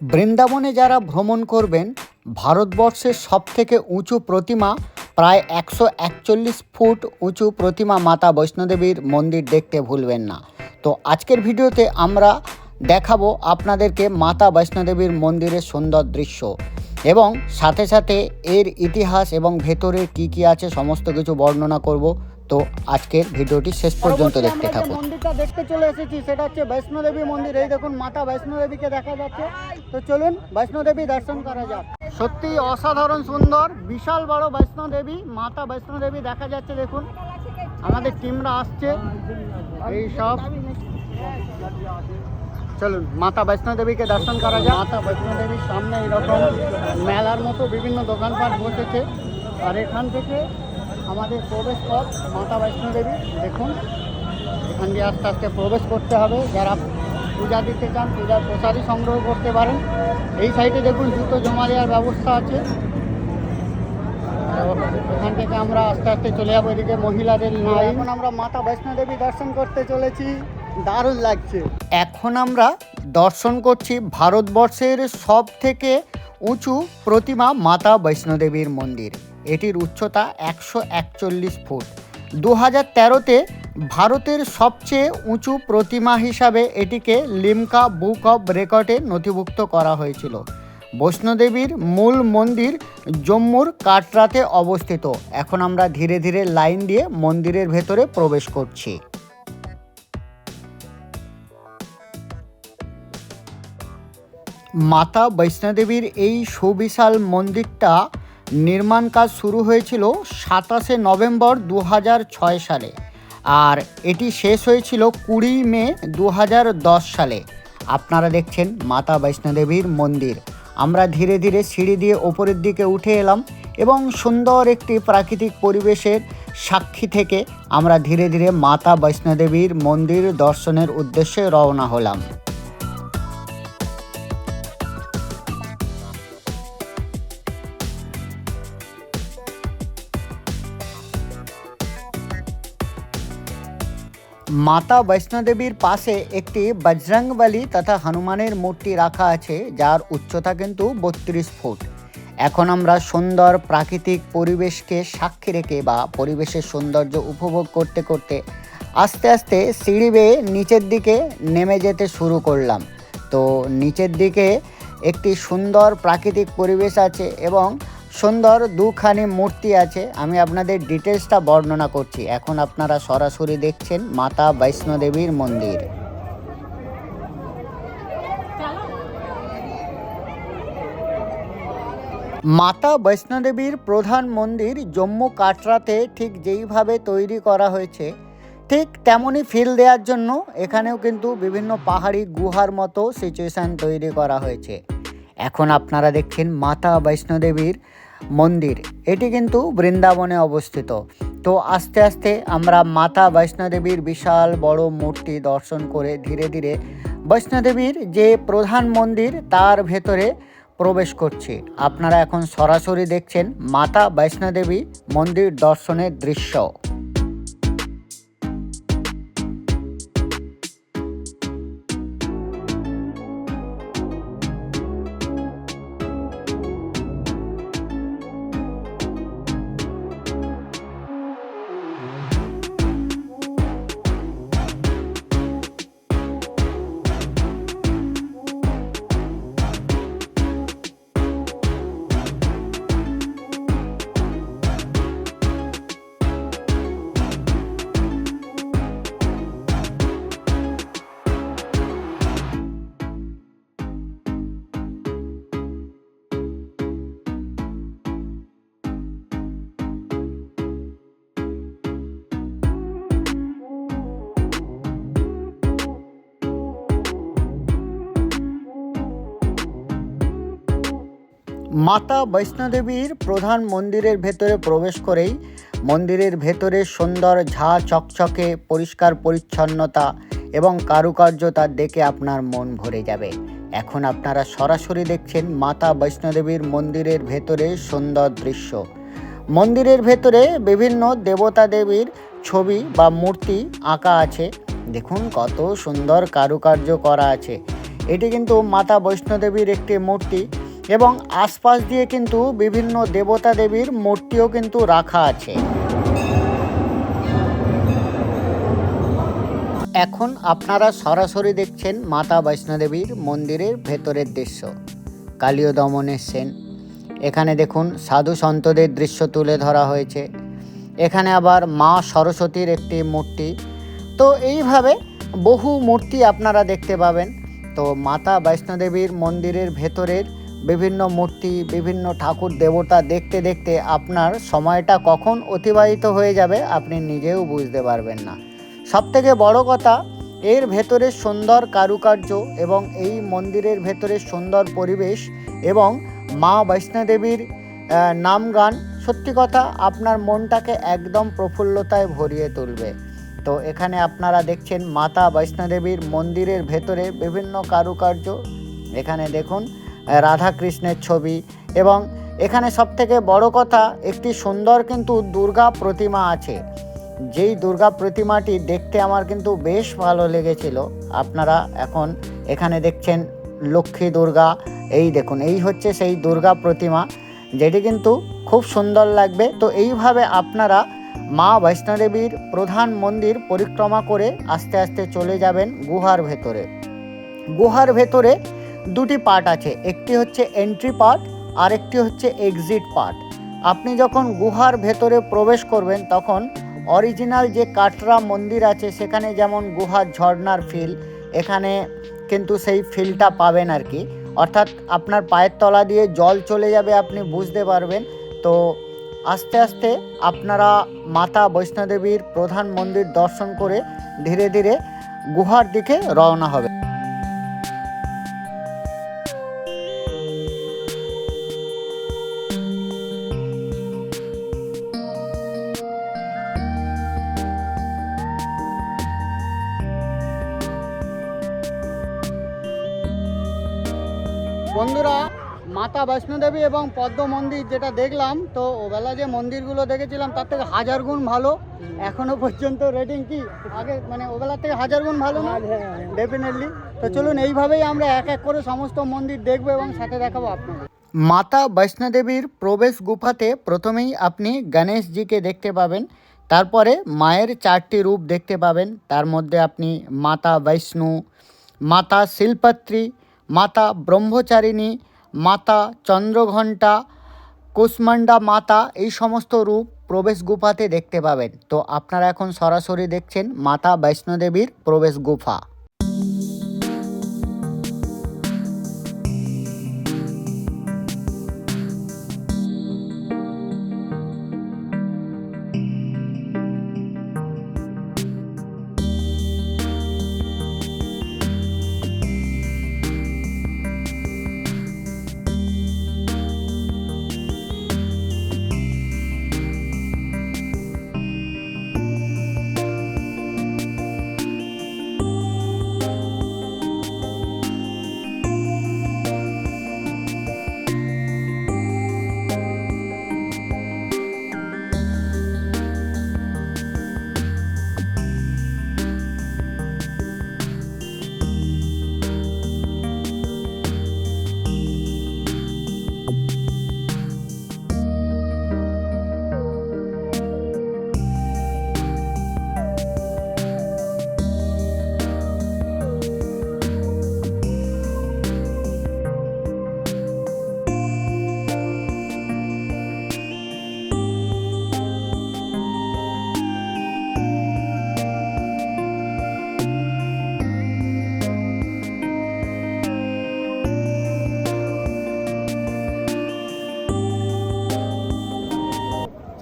বৃন্দাবনে যারা ভ্রমণ করবেন ভারতবর্ষের সবথেকে উঁচু প্রতিমা প্রায় একশো একচল্লিশ ফুট উঁচু প্রতিমা মাতা বৈষ্ণোদেবীর মন্দির দেখতে ভুলবেন না। তো আজকের ভিডিওতে আমরা দেখাবো আপনাদেরকে মাতা বৈষ্ণোদেবীর মন্দিরের সুন্দর দৃশ্য এবং সাথে সাথে এর ইতিহাস এবং ভেতরে কি কি আছে সমস্ত কিছু বর্ণনা করব। তো আজকের ভিডিওটি শেষ পর্যন্ত দেখতে থাকুন। মন্দিরটা দেখতে চলে এসেছি সেটা হচ্ছে বৈষ্ণোদেবী মন্দির। এই দেখুন মাতা বৈষ্ণোদেবীকে দেখা যাচ্ছে। তো চলুন বৈষ্ণোদেবী দর্শন করা যাক। সত্যি অসাধারণ সুন্দর, বিশাল বড় বৈষ্ণোদেবী মাতা বৈষ্ণোদেবী দেখা যাচ্ছে, দেখুন। আমাদের টিমরা আসছে। এই সব। চলুন, মাতা বৈষ্ণোদেবীকে দর্শন করা যায় মাতা বৈষ্ণোদেবীর সামনে এরকম মেলার মতো বিভিন্ন দোকানপাট বসেছে। আর এখান থেকে আমাদের প্রবেশ পথ, মাতা বৈষ্ণোদেবী দেখুন। এখান দিয়ে আস্তে আস্তে প্রবেশ করতে হবে। যারা পূজা দিতে চান, পূজার প্রসাদই সংগ্রহ করতে পারেন। এই সাইডে দেখুন, জুতো জমা দেওয়ার ব্যবস্থা আছে। এখান থেকে আমরা আস্তে আস্তে চলে যাব এদিকে মহিলাদের এখন আমরা মাতা বৈষ্ণোদেবী দর্শন করতে চলেছি। দারুণ লাগছে। এখন আমরা দর্শন করছি ভারতবর্ষের সব থেকে উঁচু প্রতিমা মাতা বৈষ্ণোদেবীর মন্দির। এটির উচ্চতা একশো একচল্লিশ ফুট। দু হাজার তেরোতে ভারতের সবচেয়ে উঁচু প্রতিমা হিসাবে এটিকে লিমকা বুক অব রেকর্ডে নথিভুক্ত করা হয়েছিল। বৈষ্ণোদেবীর মূল মন্দির জম্মুর কাটরাতে অবস্থিত। এখন আমরা ধীরে ধীরে লাইন দিয়ে মন্দিরের ভেতরে প্রবেশ করছি। মাতা বৈষ্ণোদেবীর এই সুবিশাল মন্দিরটা নির্মাণ কাজ শুরু হয়েছিল সাতাশে নভেম্বর দু সালে। আর এটি শেষ হয়েছিল কুড়ি মে দু হাজার দশ সালে। আপনারা দেখছেন মাতা বৈষ্ণোদেবীর মন্দির। আমরা ধীরে ধীরে সিঁড়ি দিয়ে ওপরের দিকে উঠে এলাম এবং সুন্দর একটি প্রাকৃতিক পরিবেশের সাক্ষী থেকে আমরা ধীরে ধীরে মাতা বৈষ্ণোদেবীর মন্দির দর্শনের উদ্দেশ্যে রওনা হলাম। মাতা বৈষ্ণোদেবীর পাশে একটি বজরংবলী তথা হনুমানের মূর্তি রাখা আছে, যার উচ্চতা কিন্তু বত্রিশ ফুট। এখন আমরা সুন্দর প্রাকৃতিক পরিবেশকে সাক্ষী রেখে বা পরিবেশের সৌন্দর্য উপভোগ করতে করতে আস্তে আস্তে সিঁড়ি বেয়ে নিচের দিকে নেমে যেতে শুরু করলাম। তো নিচের দিকে একটি সুন্দর প্রাকৃতিক পরিবেশ আছে এবং সুন্দর দুখানি মূর্তি আছে। আমি আপনাদের ডিটেলসটা বর্ণনা করছি। এখন আপনারা সরাসরি দেখছেন মাতা বৈষ্ণোদেবীর মন্দির। মাতা বৈষ্ণোদেবীর প্রধান মন্দির জম্মু কাটরাতে ঠিক যেইভাবে তৈরি করা হয়েছে, ঠিক তেমনই ফিল দেওয়ার জন্য এখানেও কিন্তু বিভিন্ন পাহাড়ি গুহার মতো সিচুয়েশান তৈরি করা হয়েছে। এখন আপনারা দেখছেন মাতা বৈষ্ণোদেবীর মন্দির। এটি কিন্তু বৃন্দাবনে অবস্থিত। তো আস্তে আস্তে আমরা মাতা বৈষ্ণোদেবীর বিশাল বড় মূর্তি দর্শন করে ধীরে ধীরে বৈষ্ণোদেবীর যে প্রধান মন্দির, তার ভেতরে প্রবেশ করছি। আপনারা এখন সরাসরি দেখছেন মাতা বৈষ্ণোদেবী মন্দির দর্শনের দৃশ্য। মাতা বৈষ্ণোদেবীর প্রধান মন্দিরের ভেতরে প্রবেশ করেই মন্দিরের ভেতরে সুন্দর ঝা চকচকে, পরিষ্কার পরিচ্ছন্নতা এবং কারুকার্যতা দেখে আপনার মন ভরে যাবে। এখন আপনারা সরাসরি দেখছেন মাতা বৈষ্ণোদেবীর মন্দিরের ভেতরে সুন্দর দৃশ্য। মন্দিরের ভেতরে বিভিন্ন দেবতা দেবীর ছবি বা মূর্তি আঁকা আছে। দেখুন কত সুন্দর কারুকার্য করা আছে। এটি কিন্তু মাতা বৈষ্ণোদেবীর একটি মূর্তি। এবং আশপাশ দিয়ে কিন্তু বিভিন্ন দেবতা দেবীর মূর্তিও কিন্তু রাখা আছে। এখন আপনারা সরাসরি দেখছেন মাতা বৈষ্ণোদেবীর মন্দিরের ভেতরের দৃশ্য, কালীয় দমনের সেন। এখানে দেখুন সাধু সন্তদের দৃশ্য তুলে ধরা হয়েছে। এখানে আবার মা সরস্বতীর একটি মূর্তি। তো এইভাবে বহু মূর্তি আপনারা দেখতে পাবেন। তো মাতা বৈষ্ণোদেবীর মন্দিরের ভেতরের বিভিন্ন মূর্তি, বিভিন্ন ঠাকুর দেবতা দেখতে দেখতে আপনার সময়টা কখন অতিবাহিত হয়ে যাবে আপনি নিজেও বুঝতে পারবেন না। সব থেকে বড় কথা, এর ভেতরে সুন্দর কারুকার্য এবং এই মন্দিরের ভেতরে সুন্দর পরিবেশ এবং মা বৈষ্ণোদেবীর নাম গান সত্যি কথা আপনার মনটাকে একদম প্রফুল্লতায় ভরিয়ে তুলবে। তো এখানে আপনারা দেখছেন মাতা বৈষ্ণোদেবীর মন্দিরের ভেতরে বিভিন্ন কারুকার্য। এখানে দেখুন আহ, রাধা কৃষ্ণের ছবি। এবং এখানে সবথেকে বড় কথা একটি সুন্দর কিন্তু দুর্গা প্রতিমা আছে। যেই দুর্গা প্রতিমাটি দেখতে আমার কিন্তু বেশ ভালো লেগেছিল। আপনারা এখন এখানে দেখছেন লক্ষ্মী দুর্গা। এই দেখুন এই হচ্ছে সেই দুর্গা প্রতিমা যেটি কিন্তু খুব সুন্দর লাগবে। তো এইভাবে আপনারা মা বৈষ্ণোদেবীর প্রধান মন্দির পরিক্রমা করে আস্তে আস্তে চলে যাবেন গুহার ভেতরে। গুহার ভেতরে দুটি পার্ট আছে। একটি হচ্ছে এন্ট্রি পার্ট আর একটি হচ্ছে এক্সিট পার্ট আপনি যখন গুহার ভেতরে প্রবেশ করবেন, তখন অরিজিনাল যে কাটরা মন্দির আছে, সেখানে যেমন গুহার ঝর্ণার ফিল এখানে কিন্তু সেই ফিলটা পাবেন আর কি। অর্থাৎ আপনার পায়ের তলা দিয়ে জল চলে যাবে, আপনি বুঝতে পারবেন। তো আস্তে আস্তে আপনারা মাতা বৈষ্ণোদেবীর প্রধান মন্দির দর্শন করে ধীরে ধীরে গুহার দিকে রওনা হবে। মাতা বৈষ্ণোদেবী এবং পদ্ম মন্দির যেটা দেখলাম তো ওবেলা যে মন্দিরগুলো দেখেছিলাম তার থেকে হাজার গুণ ভালো। এখনও পর্যন্ত রেটিং কি? আগে মানে ওবেলার থেকে হাজার গুণ ভালো না? ডেফিনেটলি তো চলুন এইভাবেই আমরা এক এক করে সমস্ত মন্দির দেখব এবং সাথে দেখাবো আপনাদের। মাতা বৈষ্ণোদেবীর প্রবেশ গুফাতে প্রথমেই আপনি গণেশজিকে দেখতে পাবেন তারপরে মায়ের চারটি রূপ দেখতে পাবেন তার মধ্যে আপনি মাতা বৈষ্ণু মাতা শিলপাত্রী মাতা ব্রহ্মচারিণী মাতা, চন্দ্রঘণ্টা কুষ্মান্ডা মাতা এই সমস্ত রূপ প্রবেশ গুফাতে দেখতে পাবেন। তো আপনারা এখন সরাসরি দেখছেন মাতা বৈষ্ণোদেবীর প্রবেশ গুফা।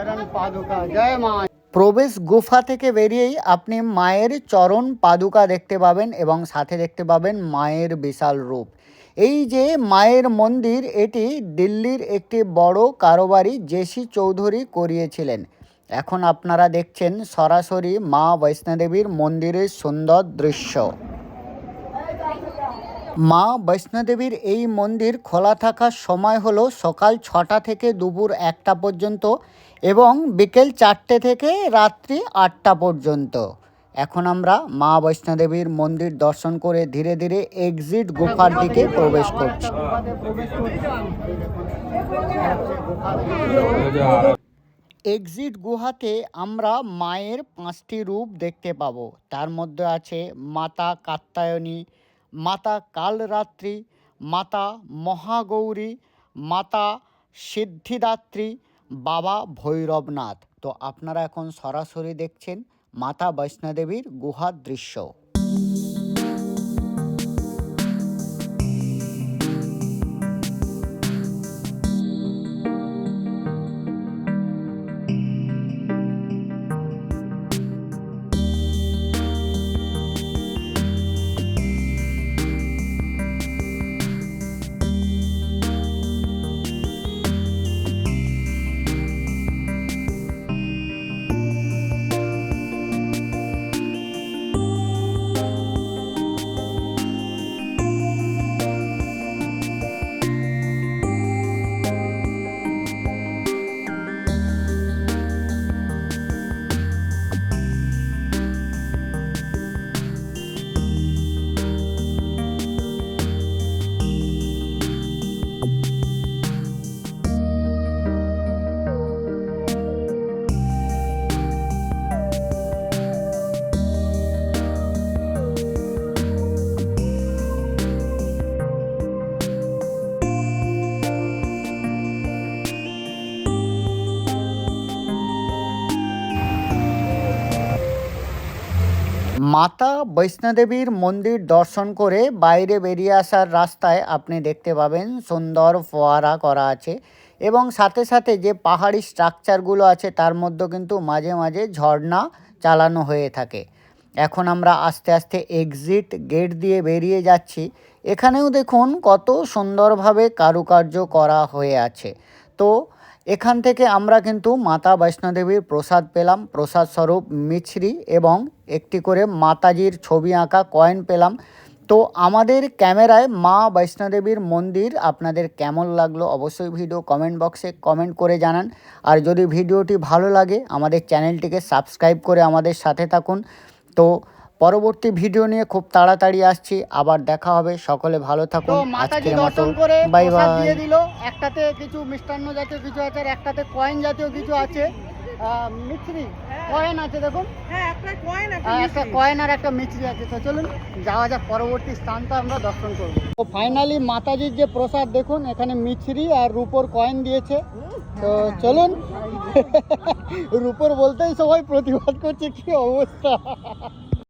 চরণ পাদুকা। জয় মা। প্রবেশ গুফা থেকে বেরিয়েই আপনি মায়ের চরণ পাদুকা দেখতে পাবেন এবং সাথে দেখতে পাবেন মায়ের বিশাল রূপ। এই যে মায়ের মন্দির, এটি দিল্লির একটি বড় কারোবারি জেসি চৌধুরী করিয়েছিলেন। এখন আপনারা দেখছেন সরাসরি মা বৈষ্ণোদেবীর মন্দিরের সুন্দর দৃশ্য। মা বৈষ্ণোদেবীর এই মন্দির খোলা থাকার সময় হলো সকাল ছটা থেকে দুপুর একটা পর্যন্ত এবং বিকেল চারটে থেকে রাত্রি আটটা পর্যন্ত। এখন আমরা মা বৈষ্ণোদেবীর মন্দির দর্শন করে ধীরে ধীরে এক্সিট গুফার দিকে প্রবেশ করছি। এক্সিট গুহাতে আমরা মায়ের পাঁচটি রূপ দেখতে পাবো। তার মধ্যে আছে মাতা কাত্যায়নী মাতা কালরাত্রি, মাতা মহাগৌরী, মাতা সিদ্ধিদাত্রী, বাবা ভৈরবনাথ। তো আপনারা এখন সরাসরি দেখছেন মাতা বৈষ্ণোদেবীর গুহার দৃশ্য। মাতা বৈষ্ণোদেবীর মন্দির দর্শন করে বাইরে বেরিয়ে আসার রাস্তায় আপনি দেখতে পাবেন সুন্দর ফোয়ারা করা আছে এবং সাথে সাথে যে পাহাড়ি স্ট্রাকচারগুলো আছে তার মধ্যে কিন্তু মাঝে মাঝে ঝর্ণা চালানো হয়ে থাকে। এখন আমরা আস্তে আস্তে এক্সিট গেট দিয়ে বেরিয়ে যাচ্ছি। এখানেও দেখুন কত সুন্দরভাবে কারুকার্য করা হয়ে আছে। তো এখান থেকে আমরা কিন্তু মাতা বৈষ্ণোদেবীর প্রসাদ পেলাম, প্রসাদ স্বরূপ মিছরি এবং একটি করে মাতাজির ছবি আঁকা কয়েন পেলাম। তো আমাদের ক্যামেরায় মা বৈষ্ণোদেবীর মন্দির, আপনাদের কেমন লাগল অবশ্যই ভিডিও কমেন্ট বক্সে কমেন্ট করে জানান। আর যদি ভিডিওটি ভালো লাগে, আমাদের চ্যানেলটিকে সাবস্ক্রাইব করে আমাদের সাথে থাকুন। তো পরবর্তী ভিডিও নিয়ে খুব তাড়াতাড়ি আসছি। আবার দেখা হবে। সকলে ভালো থাকুন। আজকের মতো বাই বাই। দিয়ে দিল। একটাতে কিছু মিষ্টান্ন জাতীয় কিছু আছে আর একটাতে কয়েন জাতীয় কিছু আছে। মিছরি কয়েন আছে দেখুন। হ্যাঁ একটা কয়েন একটা আর একটা কয়েন আর একটা মিছরি আছে। তো চলুন যাওয়া যাক পরবর্তী স্থানটা আমরা দর্শন করব। তো ফাইনালি মাতাজির যে প্রসাদ দেখুন এখানে মিছরি আর রূপোর কয়েন দিয়েছে। তো চলুন। রূপোর বলতেই সবাই প্রতিবাদ করছে কি অবস্থা?